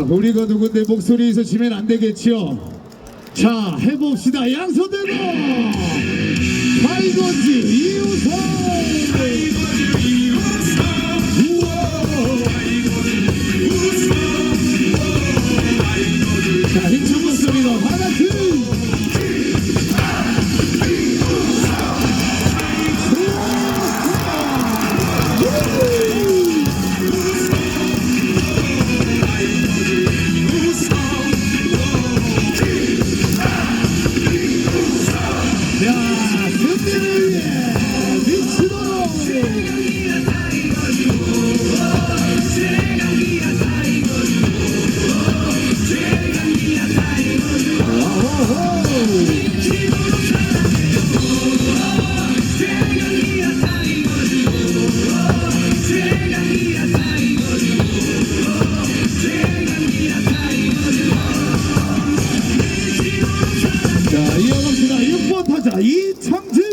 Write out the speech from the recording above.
우리가 누군데 목소리에서 지면 안 되겠지요. 자, 해봅시다. 양손 들고 발건지 이우선 자, 힘찬 목소리로 하나 둘 Yeah, 자, 이창진